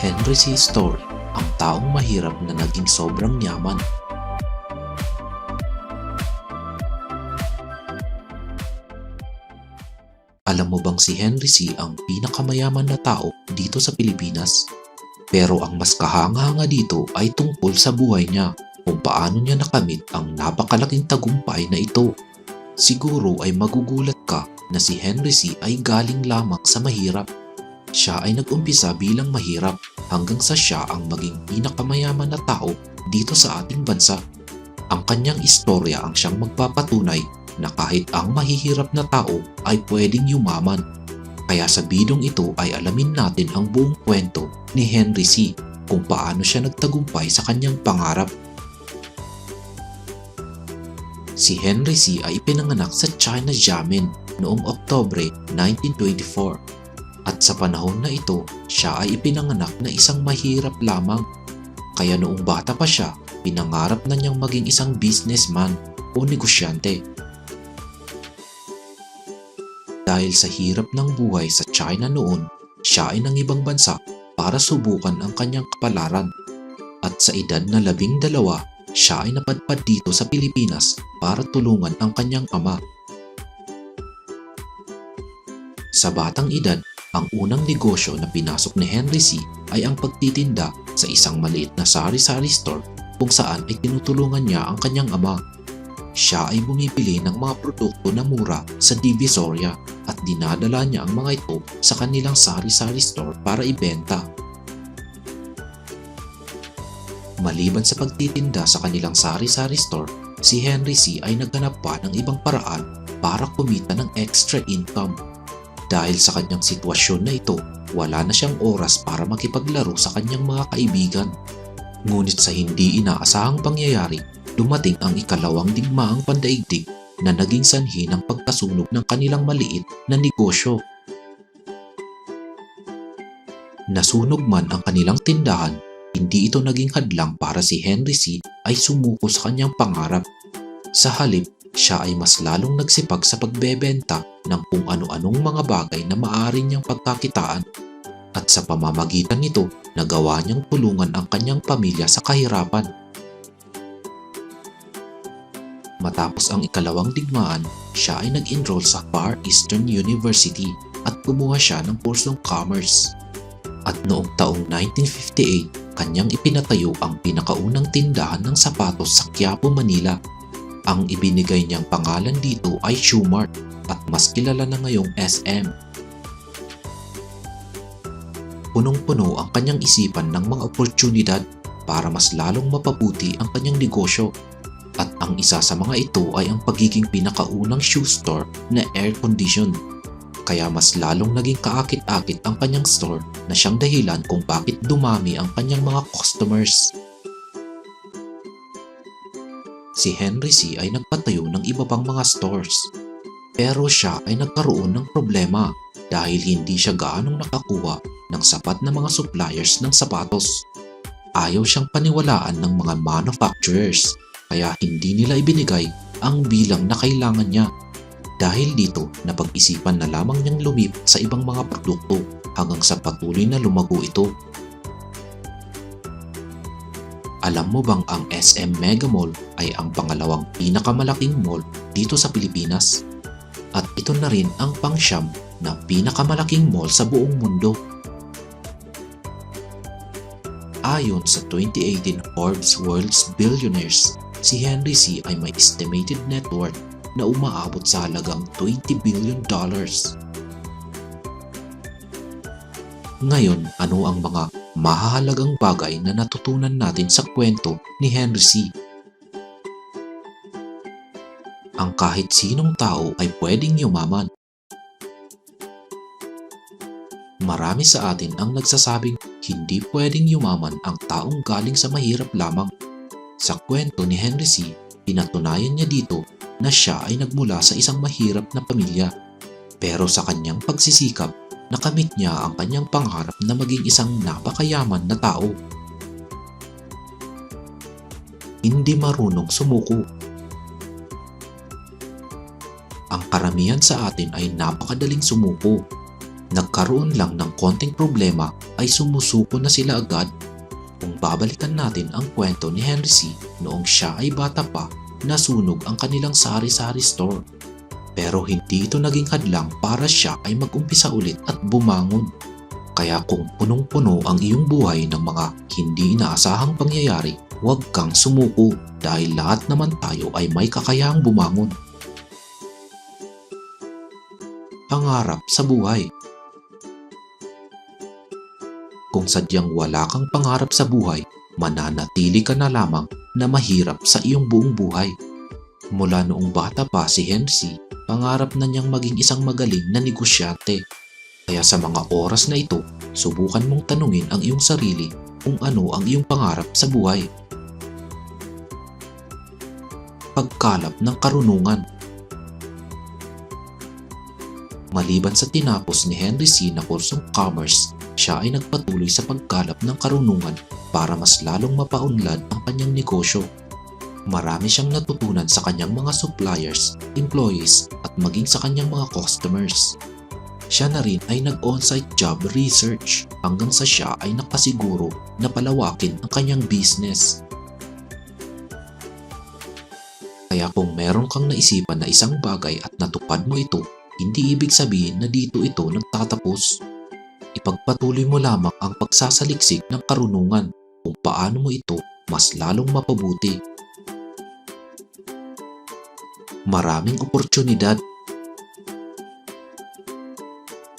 Henry C. Story, ang taong mahirap na naging sobrang yaman. Alam mo bang si Henry C. ang pinakamayaman na tao dito sa Pilipinas? Pero ang mas kahanga-hanga dito ay tungkol sa buhay niya kung paano niya nakamit ang napakalaking tagumpay na ito. Siguro ay magugulat ka na si Henry C. ay galing lamang sa mahirap. Siya ay nag-umpisa bilang mahirap hanggang sa siya ang maging pinakamayaman na tao dito sa ating bansa. Ang kanyang istorya ang siyang magpapatunay na kahit ang mahihirap na tao ay pwedeng yumaman. Kaya sa bidong ito ay alamin natin ang buong kwento ni Henry C. kung paano siya nagtagumpay sa kanyang pangarap. Si Henry C. ay ipinanganak sa China Xiamen noong Oktobre 1924 at sa panahon na ito siya ay ipinanganak na isang mahirap lamang. Kaya noong bata pa siya, pinangarap na niyang maging isang businessman o negosyante. Dahil sa hirap ng buhay sa China noon, siya ay nang ibang bansa para subukan ang kanyang kapalaran. At sa edad na labing dalawa, siya ay napadpad dito sa Pilipinas para tulungan ang kanyang ama. Sa batang edad, ang unang negosyo na pinasok ni Henry C. ay ang pagtitinda sa isang maliit na sari-sari store kung saan ay tinutulungan niya ang kanyang ama. Siya ay bumibili ng mga produkto na mura sa Divisoria at dinadala niya ang mga ito sa kanilang sari-sari store para ibenta. Maliban sa pagtitinda sa kanilang sari-sari store, si Henry C. ay naghanap pa ng ibang paraan para kumita ng extra income. Dahil sa kanyang sitwasyon na ito, wala na siyang oras para makipaglaro sa kanyang mga kaibigan. Ngunit sa hindi inaasahang pangyayari, dumating ang ikalawang digmaang pandaigdig na naging sanhi ng pagkasunog ng kanilang maliit na negosyo. Nasunog man ang kanilang tindahan, hindi ito naging hadlang para si Henry C. ay sumuko sa kanyang pangarap. Sa halip, siya ay mas lalong nagsipag sa pagbebenta ng kung ano-anong mga bagay na maaari niyang pagkakitaan at sa pamamagitan nito nagawa niyang tulungan ang kanyang pamilya sa kahirapan. Matapos ang ikalawang digmaan, siya ay nag-enroll sa Far Eastern University at kumuha siya ng kursong commerce. At noong taong 1958, kanyang ipinatayo ang pinakaunang tindahan ng sapatos sa Quiapo, Manila ang ibinigay niyang pangalan dito ay Shoemart at mas kilala na ngayong SM. Punong-puno ang kanyang isipan ng mga oportunidad para mas lalong mapabuti ang kanyang negosyo at ang isa sa mga ito ay ang pagiging pinakaunang shoe store na air-conditioned. Kaya mas lalong naging kaakit-akit ang kanyang store na siyang dahilan kung bakit dumami ang kanyang mga customers si Henry C. ay nagpatayo ng iba pang mga stores. Pero siya ay nagkaroon ng problema dahil hindi siya gaanong nakakuha ng sapat na mga suppliers ng sapatos. Ayaw siyang paniwalaan ng mga manufacturers kaya hindi nila ibinigay ang bilang na kailangan niya. Dahil dito, napag-isipan na lamang niyang lumipat sa ibang mga produkto hanggang sa patuloy na lumago ito alam mo bang ang SM Mega Mall ay ang pangalawang pinakamalaking mall dito sa Pilipinas? At ito na rin ang pangsyam na pinakamalaking mall sa buong mundo. Ayon sa 2018 Forbes World's Billionaires, si Henry C. ay may estimated net worth na umaabot sa halagang 20 billion dollars. Ngayon, ano ang mga mahahalagang bagay na natutunan natin sa kwento ni Henry C. Ang kahit sinong tao ay pwedeng yumaman. Marami sa atin ang nagsasabing hindi pwedeng yumaman ang taong galing sa mahirap lamang. Sa kwento ni Henry C., pinatunayan niya dito na siya ay nagmula sa isang mahirap na pamilya. Pero sa kanyang pagsisikap, nakamit niya ang kanyang pangarap na maging isang napakayaman na tao. Hindi marunong sumuko. Ang karamihan sa atin ay napakadaling sumuko. Nagkaroon lang ng konting problema ay sumusuko na sila agad. Kung babalikan natin ang kwento ni Henry C. noong siya ay bata pa, nasunog ang kanilang sari-sari store. Pero hindi ito naging hadlang para siya ay mag-umpisa ulit at bumangon. Kaya kung punong-puno ang iyong buhay ng mga hindi inaasahang pangyayari, huwag kang sumuko dahil lahat naman tayo ay may kakayahang bumangon. Pangarap sa buhay Kung sadyang wala kang pangarap sa buhay, mananatili ka na lamang na mahirap sa iyong buong buhay. Mula noong bata pa si Henry, pangarap na niyang maging isang magaling na negosyante. Kaya sa mga oras na ito, subukan mong tanungin ang iyong sarili kung ano ang iyong pangarap sa buhay. Pagkalap ng karunungan Maliban sa tinapos ni Henry C. na kursong commerce, siya ay nagpatuloy sa pagkalap ng karunungan para mas lalong mapaunlad ang kanyang negosyo. Marami siyang natutunan sa kanyang mga suppliers, employees at maging sa kanyang mga customers. Siya na rin ay nag-on-site job research hanggang sa siya ay nakasiguro na palawakin ang kanyang business. Kaya kung meron kang naisipan na isang bagay at natupad mo ito, hindi ibig sabihin na dito ito nagtatapos. Ipagpatuloy mo lamang ang pagsasaliksik ng karunungan kung paano mo ito mas lalong mapabuti. Maraming oportunidad.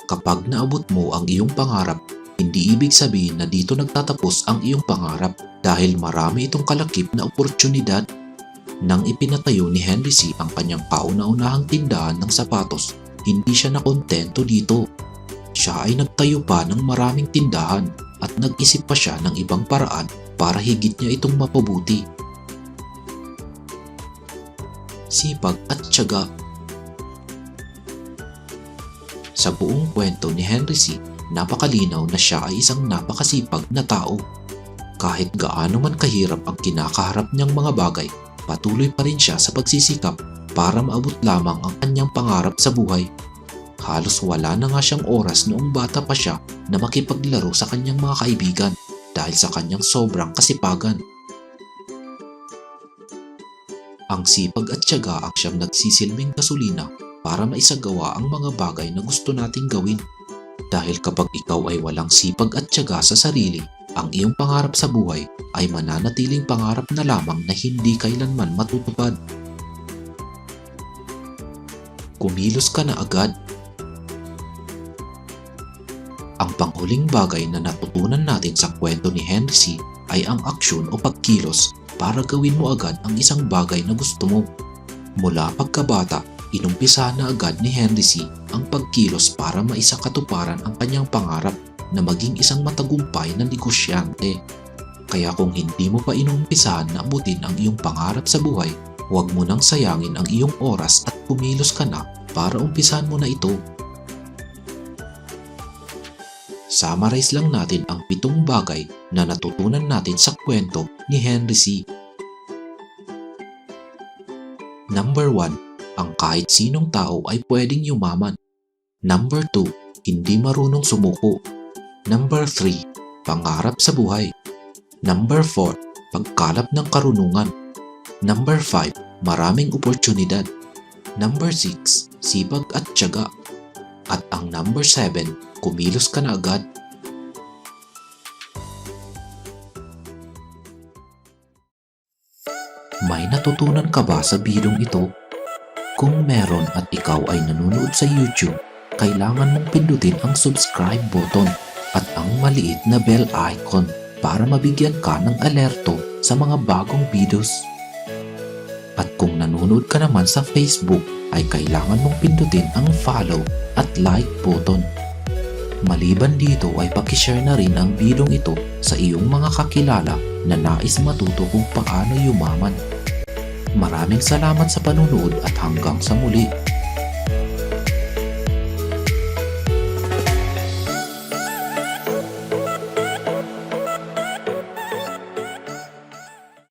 Kapag naabot mo ang iyong pangarap, hindi ibig sabihin na dito nagtatapos ang iyong pangarap dahil marami itong kalakip na oportunidad. Nang ipinatayo ni Henry C. ang kanyang kauna-unahang tindahan ng sapatos, hindi siya nakontento dito. Siya ay nagtayo pa ng maraming tindahan at nag-isip pa siya ng ibang paraan para higit niya itong mapabuti. Sipag at tiyaga Sa buong kwento ni Henry C., napakalinaw na siya ay isang napakasipag na tao. Kahit gaano man kahirap ang kinakaharap niyang mga bagay, patuloy pa rin siya sa pagsisikap para maabot lamang ang kanyang pangarap sa buhay. Halos wala na nga siyang oras noong bata pa siya na makipaglaro sa kanyang mga kaibigan dahil sa kanyang sobrang kasipagan. Ang sipag at tiyaga ang siyang nagsisilbing gasolina para maisagawa ang mga bagay na gusto nating gawin. Dahil kapag ikaw ay walang sipag at tiyaga sa sarili, ang iyong pangarap sa buhay ay mananatiling pangarap na lamang na hindi kailanman matutupad. Kumilos ka na agad. Ang panghuling bagay na natutunan natin sa kwento ni Henry C. ay ang aksyon o pagkilos para gawin mo agad ang isang bagay na gusto mo. Mula pagkabata, inumpisa na agad ni Henry C. ang pagkilos para maisakatuparan ang kanyang pangarap na maging isang matagumpay na negosyante. Kaya kung hindi mo pa inumpisahan na abutin ang iyong pangarap sa buhay, huwag mo nang sayangin ang iyong oras at kumilos ka na para umpisahan mo na ito. Summarize lang natin ang pitong bagay na natutunan natin sa kwento ni Henry C. Number 1. Ang kahit sinong tao ay pwedeng yumaman. Number 2. Hindi marunong sumuko. Number 3. Pangarap sa buhay. Number 4. Pagkalap ng karunungan. Number 5. Maraming oportunidad. Number 6. Sipag at tiyaga. At ang number 7. Kumilos ka na agad. May natutunan ka ba sa bidong ito? Kung meron at ikaw ay nanonood sa YouTube, kailangan mong pindutin ang subscribe button at ang maliit na bell icon para mabigyan ka ng alerto sa mga bagong videos. At kung nanonood ka naman sa Facebook, ay kailangan mong pindutin ang follow at like button. Maliban dito ay pakishare na rin ang bidong ito sa iyong mga kakilala na nais matuto kung paano yumaman. Maraming salamat sa panunood at hanggang sa muli.